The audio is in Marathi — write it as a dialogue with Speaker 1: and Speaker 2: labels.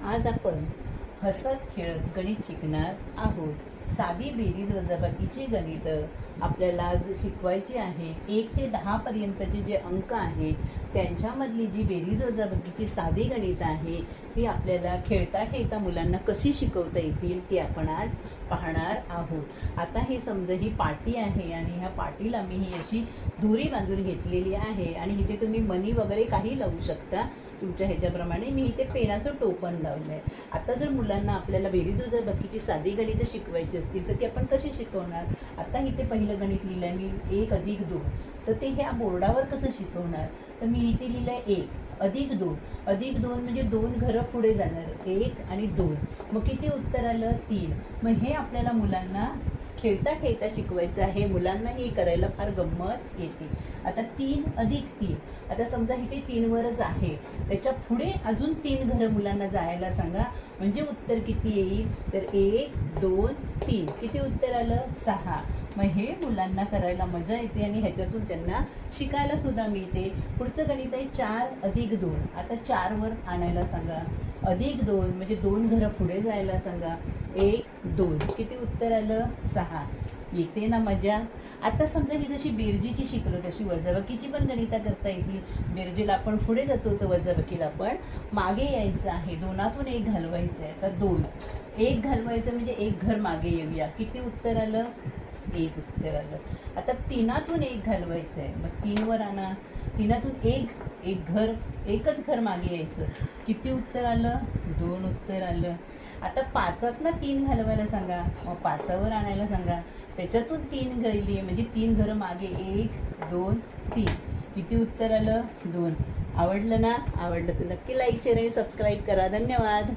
Speaker 1: आज आपण हसत खेळत गणित शिकणार आहोत. साधी बेरीज वजाबाकीची गणितं आपल्याला आज शिकवायची आहे एक ते दहापर्यंतचे जे अंक आहेत त्यांच्यामधली जी बेरीज वजाबाकीची साधी गणित आहे ती आपल्याला खेळता खेळता मुलांना कशी शिकवता येतील ती आपण आज पाहणार आहोत. आता हे समजा ही पाटी आहे आणि ह्या पाटीला मी ही अशी दोरी बांधून घेतलेली आहे आणि इथे तुम्ही मनी वगैरे काही लावू शकता. तुमच्या ह्याच्याप्रमाणे मी इथे पेनाचं टोपण लावलं आहे आता जर मुलांना आपल्याला बेरीज बाकीची साधी गणितं शिकवायची असतील तर ती आपण कशी शिकवणार? आता इथे पहिलं गणित लिहिलं आहे मी एक अधिक दोन. तर ते ह्या बोर्डावर कसं शिकवणार? तर मी इथे लिहिलं आहे एक अधिक दोन. अधिक दोन म्हणजे दोन घरं पुढे जाणार एक आणि दोन. मग किती उत्तर आलं? तीन. मग हे आपल्याला मुलांना खेळता खेळता शिकवायचं आहे. मुलांना हे करायला फार गंमत येते. आता तीन अधिक तीन. आता समजा इथे तीन वरच आहे. त्याच्या पुढे अजून तीन घरं मुलांना जायला सांगा. म्हणजे उत्तर किती येईल? तर एक दोन तीन. किती उत्तर आलं? सहा. मग हे मुलांना करायला मजा येते आणि ह्याच्यातून त्यांना शिकायला सुद्धा मिळते. पुढचं गणित आहे चार अधिक दोन. आता चारवर आणायला सांगा. अधिक दोन म्हणजे दोन घरं पुढे जायला सांगा. एक दोन. किती उत्तर आलं? सहा. येते ना मजा. आता समजा ही जशी बिरजीची शिकलो तशी वजाबाकीची पण गणिता करता येतील. बिरजीला आपण पुढे जातो तर वजाबाकीला आपण मागे यायचं आहे. दोनातून एक घालवायचं आहे तर दोन. एक घालवायचं म्हणजे एक घर मागे येऊया. किती उत्तर आलं? एक उत्तर आलं. आता तीनातून एक घालवायचं आहे मग तीनवर आणा. तीनातून एक एक घर एकच घर मागे यायचं. किती उत्तर आलं? दोन उत्तर आलं. आता पाचात ना तीन घालवायला सांगा. मग पाचावर आणायला सांगा. त्याच्यातून तीन गेली म्हणजे तीन घरं मागे. एक दोन तीन. किती उत्तर आलं? दोन. आवडलं ना? आवडलं तर नक्की लाईक शेअर आणि सबस्क्राईब करा. धन्यवाद.